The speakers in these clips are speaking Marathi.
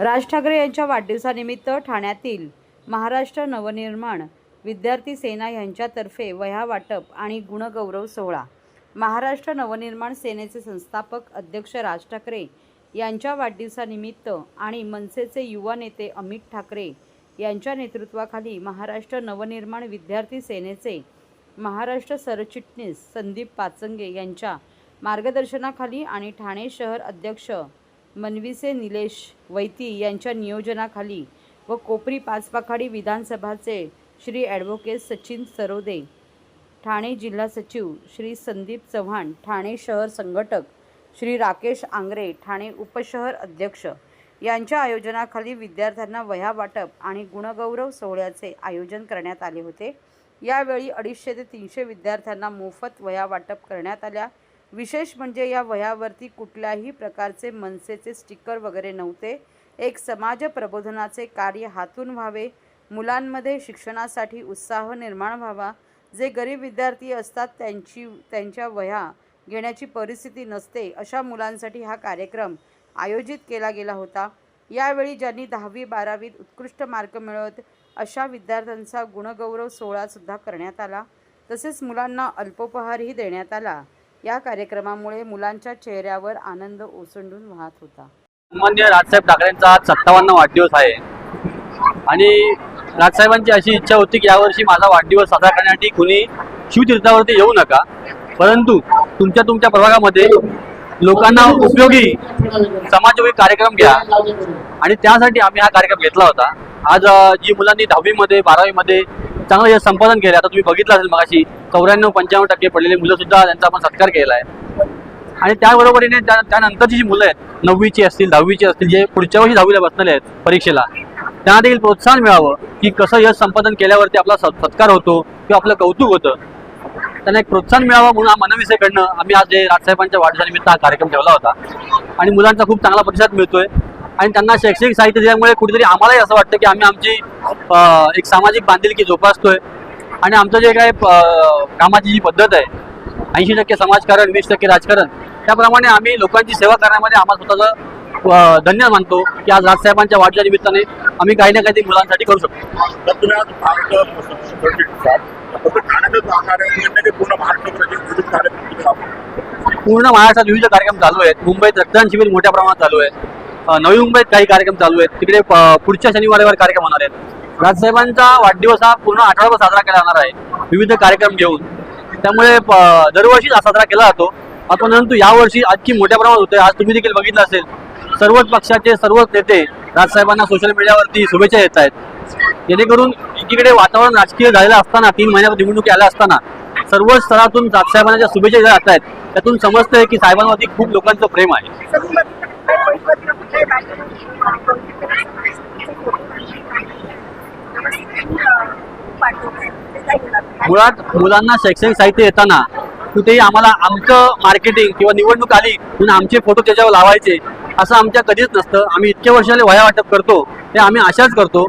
राज ठाकरे यांच्या वाढदिवसानिमित्त ठाण्यातील महाराष्ट्र नवनिर्माण विद्यार्थी सेना यांच्यातर्फे वह्या वाटप आणि गुणगौरव सोहळा. महाराष्ट्र नवनिर्माण सेनेचे संस्थापक अध्यक्ष राज ठाकरे यांच्या वाढदिवसानिमित्त आणि मनसेचे युवा नेते अमित ठाकरे यांच्या नेतृत्वाखाली महाराष्ट्र नवनिर्माण विद्यार्थी सेनेचे महाराष्ट्र सरचिटणीस संदीप पाचंगे यांच्या मार्गदर्शनाखाली आणि ठाणे शहर अध्यक्ष मनविसे निलेश वैती यांच्या नियोजनाखाली व कोपरी पाचपाखाडी विधानसभाचे श्री ॲडव्होकेट सचिन सरोदे ठाणे जिल्हा सचिव श्री संदीप चव्हाण ठाणे शहर संघटक श्री राकेश आंग्रे ठाणे उपशहर अध्यक्ष यांच्या आयोजनाखाली विद्यार्थ्यांना वह्या वाटप आणि गुणगौरव सोहळ्याचे आयोजन करण्यात आले होते. यावेळी अडीचशे ते तीनशे विद्यार्थ्यांना मोफत वह्या वाटप करण्यात आल्या. विशेष म्हणजे या वह्यावरती कुठल्याही प्रकारचे मनसेचे स्टिकर वगैरे नव्हते. एक समाज प्रबोधनाचे कार्य हातून व्हावे. मुलांमध्ये शिक्षणासाठी उत्साह निर्माण व्हावा. जे गरीब विद्यार्थी असतात त्यांची त्यांच्या वह्या घेण्याची परिस्थिती नसते अशा मुलांसाठी हा कार्यक्रम आयोजित केला गेला होता. यावेळी ज्यांनी दहावी बारावीत उत्कृष्ट मार्क मिळवत अशा विद्यार्थ्यांचा गुणगौरव सोहळासुद्धा करण्यात आला. तसेच मुलांना अल्पोपहारही देण्यात आला. या कार्यक्रमामुळे मुलांच्या चेहऱ्यावर आनंद ओसंडून वाहत होता. सन्मान्य राजसाहेब ठाकरेंचा आज सत्तावन्न वाढदिवस आहे. आणि राजसाहेबांची अशी इच्छा होती की यावर्षी माझा वाढदिवस साजरा करण्यासाठी कुणी शिवतीर्थावरती येऊ नका. परंतु तुमच्या तुमच्या प्रभागामध्ये लोकांना उपयोगी समाजोपयोगी कार्यक्रम घ्या. आणि त्यासाठी आम्ही हा कार्यक्रम घेतला होता. आज जी मुलांनी दहावीमध्ये बारावीमध्ये चांगलं हे संपादन केलं आता तुम्ही बघितलं असेल मगाशी चौऱ्याण्णव पंच्याण्णव टक्के पडलेली मुलं सुद्धा त्यांचा आपण सत्कार केला आहे. आणि त्याबरोबरीने त्या त्यानंतरची जी मुलं आहेत नववीची असतील दहावीची असतील जे पुढच्या वर्षी दहावीला बसलेले आहेत परीक्षेला त्यांना देखील प्रोत्साहन मिळावं की कसं यश संपादन केल्यावरती आपला सत्कार होतो किंवा आपलं कौतुक होतं. त्यांना एक प्रोत्साहन मिळावं म्हणून हा मनविषयकडनं आम्ही आज जे राजसाहेबांच्या वाढदिवसानिमित्त हा कार्यक्रम ठेवला होता. आणि मुलांचा खूप चांगला प्रतिसाद मिळतोय. आणि त्यांना शैक्षणिक साहित्य दिल्यामुळे कुठेतरी आम्हालाही असं वाटतं की आम्ही आमची एक सामाजिक बांधिलकी जोपासतोय. आणि आमचं जे काय कामाची जी पद्धत आहे ऐंशी टक्के समाजकारण वीस टक्के राजकारण त्याप्रमाणे आम्ही लोकांची सेवा करण्यामध्ये आम्हाला स्वतःचं धन्य मानतो की आज राजसाहेबांच्या वाढच्या निमित्ताने आम्ही काही ना काही मुलांसाठी करू शकतो. नाही पूर्ण महाराष्ट्रात विविध कार्यक्रम चालू आहेत. मुंबईत रक्तदान शिबिर मोठ्या प्रमाणात चालू आहे नवी मुंबईत काही कार्यक्रम चालू आहेत. तिकडे पुढच्या शनिवारीवर कार्यक्रम होणार आहेत. राजसाहेबांचा वाढदिवस हा पूर्ण आठवडाभर साजरा केला जाणार आहे. विविध कार्यक्रम घेऊन. त्यामुळे दरवर्षीच दरवर्षी हा साजरा केला जातो. आता परंतु यावर्षी आणखी मोठ्या प्रमाणात होते आज तुम्ही देखील बघितलं असेल. सर्वच पक्षाचे सर्वच नेते राजसाहेबांना सोशल मीडियावरती शुभेच्छा देत आहेत. जेणेकरून एकीकडे वातावरण राजकीय झालेलं असताना तीन महिन्यावर निवडणुकी आल्या असताना सर्व स्तरातून राजसाहेबांना ज्या शुभेच्छा दिल्या जात आहेत त्यातून समजतंय की साहेबांवरती खूप लोकांचं प्रेम आहे. मुळात मुलांना शैक्षणिक साहित्य येताना कुठेही आम्हाला आमचं मार्केटिंग किंवा निवडणूक आली म्हणून आमचे फोटो त्याच्यावर लावायचे असं आमच्या कधीच नसतं. आम्ही इतक्या वर्षाला वह्या वाटप करतो ते आम्ही अशाच करतो.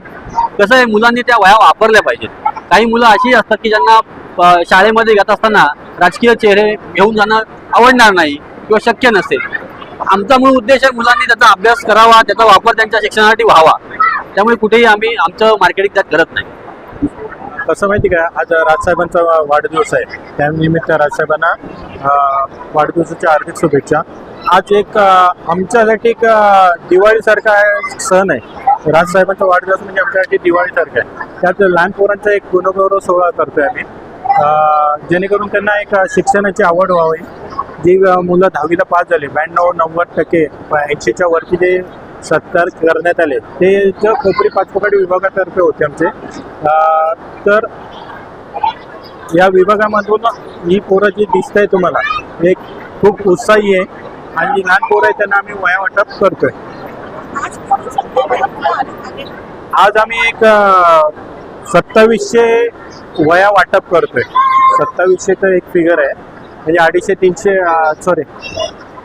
कसं आहे मुलांनी त्या वह्या वापरल्या पाहिजेत. काही मुलं अशी असतात की ज्यांना शाळेमध्ये जात असताना राजकीय चेहरे घेऊन जाणं आवडणार नाही किंवा शक्य नसेल आमचा मूळ उद्देश आहे मुलांनी त्याचा अभ्यास करावा त्याचा वापर त्यांच्या शिक्षणासाठी व्हावा. त्यामुळे कुठेही आम्ही आमचं मार्केटिंग त्यात करत नाही. कसं माहिती का? आज राजसाहेबांचा वाढदिवस आहे. त्यानिमित्त राजसाहेबांना वाढदिवसाच्या हार्दिक शुभेच्छा. आज एक आमच्यासाठी एक दिवाळीसारखा सण आहे. राजसाहेबांचा वाढदिवस म्हणजे आमच्यासाठी दिवाळीसारखा आहे. त्यात लहान पोरांचा एक गुणगौरव सोहळा करतोय आम्ही. जेणेकरून त्यांना एक शिक्षणाची आवड व्हावी. जी मुलं दहावीला पास झाले ब्याण्णव नव्वद टक्के ऐंशीच्या वरती जे सत्कार करण्यात आले. ते खोपरी पाचपकाडी विभागातर्फे होते आमचे. तर या विभागामधून ही पोरं जी दिसत आहे तुम्हाला एक खूप उत्साही आहे आणि जी लहान पोरं आहे त्यांना आम्ही वया वाटप करतोय. आज आम्ही एक सत्तावीसशे वया वाटप करतोय. सत्तावीसशे तर एक फिगर आहे. म्हणजे अडीचशे तीनशे सॉरी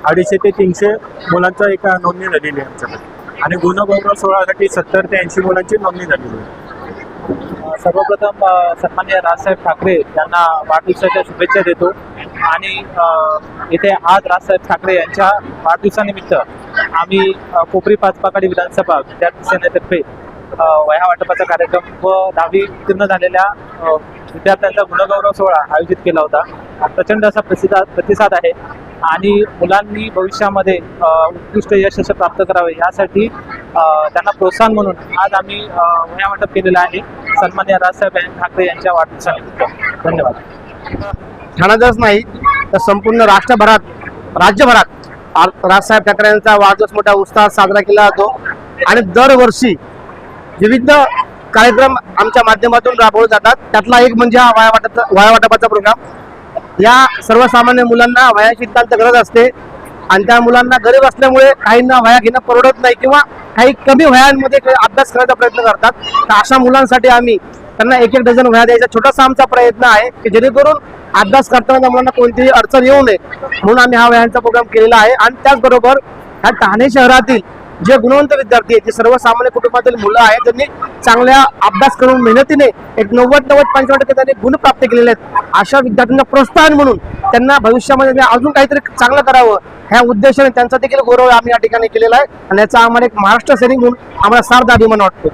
अडीचशे ते तीनशे मुलांचा एक नोंदणी झालेली आहे आमच्याकडे. आणि गुणगौरव सोहळ्यासाठी सत्तर ते ऐंशी मुलांची नोंदणी झालेली आहे. सर्वप्रथम सन्मान्य राजसाहेब ठाकरे यांना वाढदिवसाच्या शुभेच्छा देतो. आणि इथे आज राजसाहेब ठाकरे यांच्या वाढदिवसानिमित्त आम्ही कोपरी पाचपाकाडी विधानसभा विद्यार्थी सेनेतर्फे अ, वह्या वाटपाचा कार्यक्रम व दहावी उत्तीर्ण झालेल्या विद्यार्थ्यांचा गुणगौरव सोहळा आयोजित केला होता. प्रचंड असा प्रसिद्ध प्रतिसाद आहे. आणि मुलांनी भविष्यामध्ये उत्कृष्ट यश असं प्राप्त करावे यासाठी त्यांना प्रोत्साहन म्हणून आज आम्ही अ, वाटप केलेलं आहे. सन्मान्य राजसाहेब ठाकरे यांच्या वाढदिवसानिमित्त. धन्यवाद. ठाण्यातच नाही तर संपूर्ण राष्ट्रभरात राज्यभरात राजसाहेब ठाकरे यांचा वाढदिवस मोठ्या उत्साहात साजरा केला जातो. आणि दरवर्षी विविध कार्यक्रम आमच्या माध्यमातून राबवले जातात. त्यातला एक म्हणजे हा वाया वाटप वाया वाटपाचा प्रोग्राम या सर्वसामान्य मुलांना वयाची अत्यंत गरज असते. आणि त्या मुलांना गरीब असल्यामुळे काहींना वया घेणं परवडत नाही किंवा काही कमी वयांमध्ये अभ्यास करायचा प्रयत्न करतात. तर अशा मुलांसाठी आम्ही त्यांना एक एक डझन वया द्यायचा छोटासा आमचा प्रयत्न आहे की जेणेकरून अभ्यास करताना त्या मुलांना कोणतीही अडचण येऊ नये. म्हणून आम्ही हा वयांचा प्रोग्राम केलेला आहे. आणि त्याचबरोबर ह्या ठाणे शहरातील जे गुणवंत विद्यार्थी आहेत जे सर्वसामान्य कुटुंबातील मुलं आहेत त्यांनी चांगल्या अभ्यास करून मेहनतीने एक नव्वद नव्वद पंचावन्न टक्के त्यांनी गुण प्राप्त केलेले आहेत. अशा विद्यार्थ्यांना प्रोत्साहन म्हणून त्यांना भविष्यामध्ये अजून काहीतरी चांगलं करावं ह्या उद्देशाने त्यांचा देखील गौरव आम्ही या ठिकाणी केलेला आहे. आणि याचा आम्हाला एक महाराष्ट्र सैनिक म्हणून आम्हाला सार्थ अभिमान वाटतो.